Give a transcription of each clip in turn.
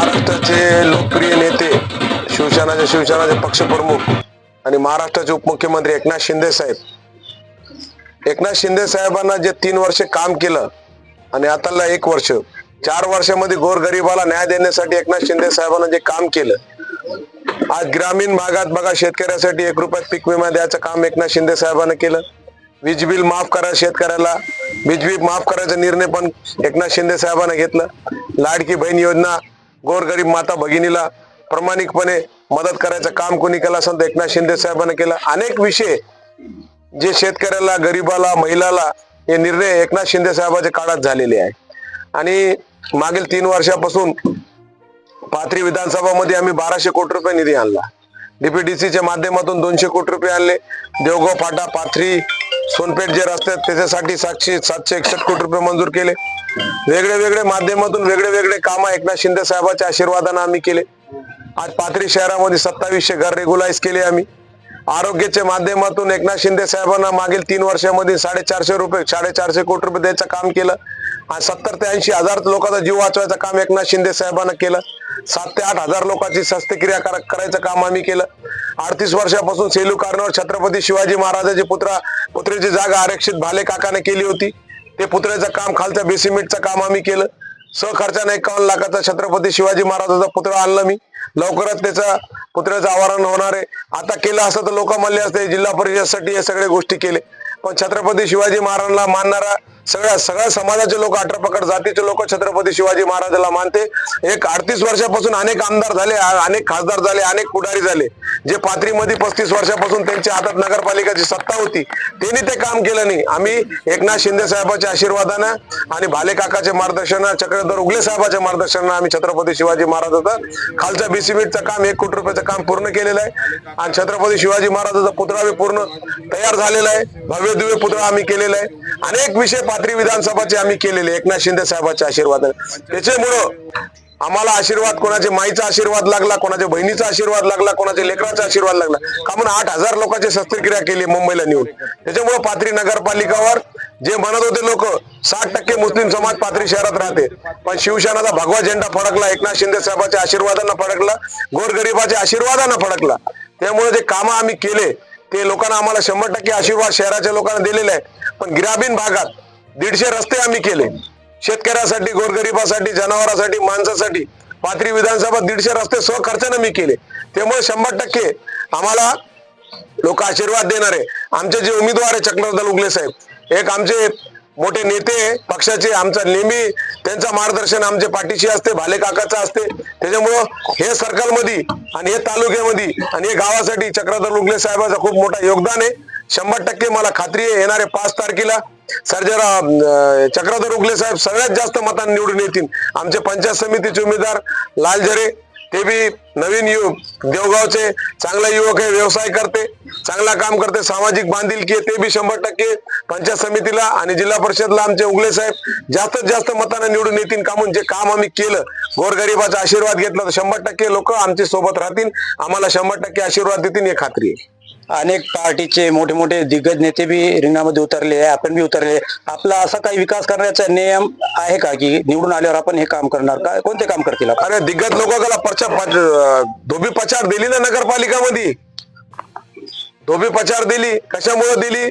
महाराष्ट्राचे लोकप्रिय नेते शिवसेनाचे शिवसेनाचे पक्षप्रमुख आणि महाराष्ट्राचे उपमुख्यमंत्री एकनाथ शिंदे साहेब. एकनाथ शिंदे साहेबांना जे तीन वर्ष काम केलं आणि आताला एक वर्ष चार वर्षामध्ये गोरगरिबाला न्याय देण्यासाठी एकनाथ शिंदे साहेबांना जे काम केलं आज ग्रामीण भागात बघा शेतकऱ्यासाठी एक रुपयात पीक विमा द्यायचं काम एकनाथ शिंदे साहेबांना केलं. वीज बिल माफ करा शेतकऱ्याला वीज बिल माफ करायचा निर्णय पण एकनाथ शिंदे साहेबांना घेतलं. लाडकी बहीण योजना गोरगरीब माता भगिनीला प्रामाणिकपणे मदत करायचं काम कोणी केलं असेल तर एकनाथ शिंदे साहेबांनी केलं. अनेक विषय जे शेतकऱ्याला गरीबाला महिलाला हे निर्णय एकनाथ शिंदे साहेबाच्या काळात झालेले आहे आणि मागील तीन वर्षापासून पाथरी विधानसभामध्ये आम्ही बाराशे कोटी रुपये निधी आणला. डीपीडीसीच्या माध्यमातून दोनशे कोटी रुपये आणले. देवगाव फाटा पाथरी सोनपेठ जे रस्ते आहेत त्याच्यासाठी सातशे सातशे एकसष्ट कोटी रुपये मंजूर केले. वेगळे वेगळे माध्यमातून वेगळे वेगळे काम एकनाथ शिंदे साहेबांच्या आशीर्वादानं आम्ही केले. आज पाथरी शहरामध्ये सत्तावीसशे घर रेग्युलाइज केले आम्ही. आरोग्याच्या माध्यमातून एकनाथ शिंदे साहेबांना मागील तीन वर्षामध्ये साडेचारशे रुपये साडेचारशे कोटी रुपये द्यायचं काम केलं. आणि सत्तर ते ऐंशी हजार लोकांचा जीव वाचवायचं काम एकनाथ शिंदे साहेबांना केलं. सात ते आठ हजार लोकांची शस्त्रक्रिया करायचं काम आम्ही केलं. अडतीस वर्षापासून सेलू कारणावर छत्रपती शिवाजी महाराजाची पुत्रा पुत्रेची जागा आरक्षित भाले काकाने केली होती. ते पुतळ्याचं काम खालच्या बेसिमेंटचं काम आम्ही केलं. सहखर्चाने एकावन्न लाखाचा छत्रपती शिवाजी महाराजाचा पुतळा आणला मी. लवकरच त्याचा पुतळ्याचं आवाहन होणार आहे. आता केलं असतं तर लोक म्हणले असते जिल्हा परिषदसाठी हे सगळे गोष्टी केले. पण छत्रपती शिवाजी महाराजांना मानणारा सगळ्या सगळ्या समाजाचे लोक अठरा पकड जातीचे लोक छत्रपती शिवाजी महाराजाला मानते. एक अडतीस वर्षापासून अनेक आमदार झाले अनेक खासदार झाले अनेक पुढारी झाले. जे पाथरीमध्ये पस्तीस वर्षापासून त्यांच्या हातात नगरपालिकाची सत्ता होती त्यांनी ते काम केलं नाही. आम्ही एकनाथ शिंदे साहेबांच्या आशीर्वादानं आणि भाले काकाच्या मार्गदर्शनानं चक्रधर उगले साहेबाच्या मार्गदर्शनानं आम्ही छत्रपती शिवाजी महाराजाचं खालच्या बीसीबीटचं काम एक कोटी रुपयाचं काम पूर्ण केलेलं आहे. आणि छत्रपती शिवाजी महाराजाचा पुतळा बी पूर्ण तयार झालेला आहे. भव्य दिव्य पुतळा आम्ही केलेला आहे. अनेक विषय पाथरी विधानसभाचे आम्ही केलेले एकनाथ शिंदे साहेबाच्या आशीर्वादाने. त्याच्यामुळं आम्हाला आशीर्वाद कोणाच्या माईचा आशीर्वाद लागला कोणाच्या बहिणीचा आशीर्वाद लागला कोणाच्या लेकराचा आशीर्वाद लागला. का म्हणून आठ हजार लोकांची शस्त्रक्रिया केली मुंबईला नेऊन. त्याच्यामुळे पाथरी नगरपालिकावर जे म्हणत होते लोक साठ टक्के मुस्लिम समाज पाथरी शहरात राहते. पण शिवसेनाचा भगवा झेंडा फडकला एकनाथ शिंदे साहेबांच्या आशीर्वादांना फडकला गोरगरिबाच्या आशीर्वादांना फडकला. त्यामुळे जे कामं आम्ही केले ते लोकांना आम्हाला शंभर टक्के आशीर्वाद शहराच्या लोकांना दिलेले आहे पण ग्रामीण भागात दीडशे रस्ते आम्ही केले. शेतकऱ्यासाठी गोरगरिबासाठी जनावरांसाठी माणसासाठी. पाथरी विधानसभा दीडशे रस्ते स्वखर्चानं मी केले. त्यामुळे शंभर टक्के आम्हाला लोक आशीर्वाद देणारे आमचे जे उमेदवार आहे चक्रधर उगले साहेब एक आमचे मोठे नेते पक्षाचे आमचा नेहमी त्यांचं मार्गदर्शन आमचे पाठीशी असते भाले काकाचं असते. त्याच्यामुळं हे सर्कलमध्ये आणि हे तालुक्यामध्ये आणि हे गावासाठी चक्रधर उगले साहेबाचं खूप मोठं योगदान आहे. शंभर टक्के मला खात्री आहे येणारे पाच तारखेला सर जरा चक्रधर उगले साहेब सगळ्यात जास्त मतांनी निवडून येतील. आमचे पंचायत समितीचे उमेदवार लाल झरे ते बी नवीन युवक देवगावचे चांगला युवक आहे व्यवसाय करते चांगला काम करते सामाजिक बांधिलकी आहे, ते बी शंभर टक्के पंचायत समितीला आणि जिल्हा परिषदला आमचे उगले साहेब जास्तीत जास्त मतांना निवडून येतील का म्हणून जे काम आम्ही केलं गोरगरिबाचा आशीर्वाद घेतला तर शंभर टक्के लोक आमच्यासोबत राहतील आम्हाला शंभर टक्के आशीर्वाद देतील हे खात्री आहे. अनेक पार्टीचे मोठे मोठे दिग्गज नेते बी रिंगणामध्ये उतरले आहे आपण बी उतरले. आपला असा काही विकास करण्याचा नियम आहे का की निवडून आल्यावर आपण हे काम करणार का? कोणते काम करतील अरे दिग्गज लोकांना परचा धोबी पचार दिली ना नगरपालिकामध्ये. धोबी पचार दिली कशामुळे दिली?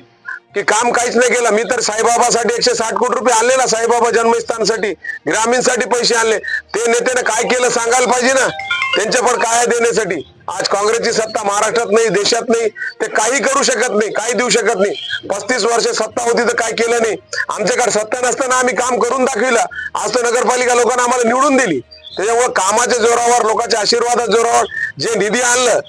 की काम काहीच नाही केलं. मी तर साईबाबासाठी एकशे साठ कोटी रुपये आणले ना साईबाबा जन्मस्थानसाठी. ग्रामीणसाठी पैसे आणले. ते नेत्याने काय केलं सांगायला पाहिजे ना? त्यांच्या पण काय देण्यासाठी. आज काँग्रेसची सत्ता महाराष्ट्रात नाही देशात नाही ते काही करू शकत नाही काही देऊ शकत नाही. पस्तीस वर्ष सत्ता होती तर काय केलं नाही? आमच्याकडे सत्ता नसताना आम्ही काम करून दाखविलं. आज तर नगरपालिका लोकांना आम्हाला निवडून दिली. त्याच्यामुळे कामाच्या जोरावर लोकांच्या आशीर्वादाच्या जोरावर जे निधी आणलं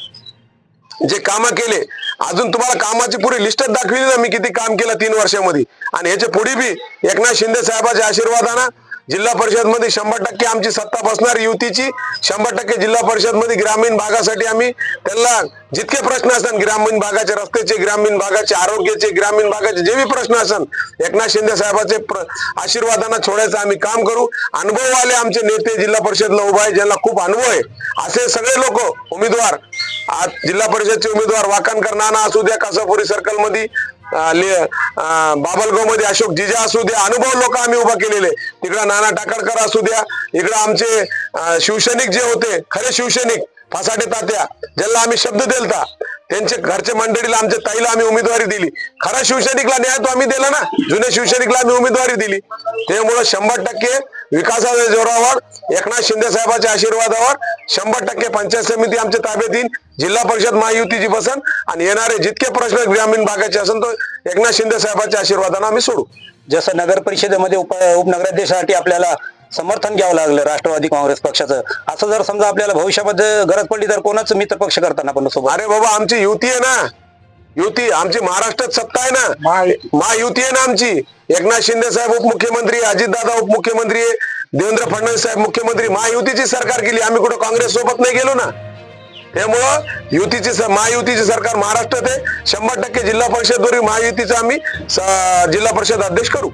जे काम केले अजून तुम्हाला कामाची पुरी लिस्टच दाखविली ना मी किती काम केलं तीन वर्षामध्ये. आणि ह्याच्या पुढे बी एकनाथ शिंदे साहेबाच्या आशीर्वादानं जिल्हा परिषदमध्ये शंभर टक्के आमची सत्ता बसणार युतीची शंभर टक्के जिल्हा परिषदमध्ये ग्रामीण भागासाठी आम्ही त्यांना जितके प्रश्न असतात ग्रामीण भागाचे रस्त्याचे ग्रामीण भागाचे आरोग्याचे ग्रामीण भागाचे जे बी प्रश्न असतात एकनाथ शिंदे साहेबाचे आशीर्वादांना छोडायचं आम्ही काम करू. अनुभव आले आमचे नेते जिल्हा परिषदला उभा आहे ज्यांना खूप अनुभव आहे. असे सगळे लोक उमेदवार आज जिल्हा परिषदचे उमेदवार वाकणकर नाना असू द्या कासापुरी सर्कलमध्ये बाबलगावमध्ये अशोक जिजा असू द्या अनुभव लोक आम्ही उभा केलेले. तिकडं नाना टाकडकर असू द्या इकडं आमचे शिवसैनिक जे होते खरे शिवसैनिक फासाटे तात्या ज्याला आम्ही शब्द दिलता त्यांचे घरच्या मंडळीला आमच्या ताईला आम्ही उमेदवारी दिली. खरा शिवसैनिकला न्याय तो आम्ही दिला ना. जुन्या शिवसैनिकला आम्ही उमेदवारी दिली. त्यामुळे शंभर टक्के विकासाच्या जोरावर एकनाथ शिंदे साहेबांच्या आशीर्वादावर शंभर टक्के पंचायत समिती आमच्या ताब्यात येईल. जिल्हा परिषद महायुतीची बसन आणि येणारे जितके प्रश्न ग्रामीण भागाचे असेल तो एकनाथ शिंदे साहेबांच्या आशीर्वादानं आम्ही सोडू. जसं नगर परिषदेमध्ये उप उपनगराध्यक्षासाठी आपल्याला समर्थन घ्यावं लागलं राष्ट्रवादी काँग्रेस पक्षाचं. असं जर समजा आपल्याला भविष्यामध्ये गरज पडली तर कोणाच मित्र पक्ष करताना पण सोबत. अरे बाबा आमची युती आहे ना. युती आमची महाराष्ट्रात सत्ता आहे ना. महायुती आहे ना आमची. एकनाथ शिंदे साहेब उपमुख्यमंत्री अजितदादा उपमुख्यमंत्री देवेंद्र फडणवीस साहेब मुख्यमंत्री महायुतीची सरकार केली. आम्ही कुठं काँग्रेस सोबत नाही गेलो ना. त्यामुळं युतीची महायुतीची सरकार महाराष्ट्रात आहे. शंभर टक्के जिल्हा परिषदवरील महायुतीचा आम्ही जिल्हा परिषद अध्यक्ष करू.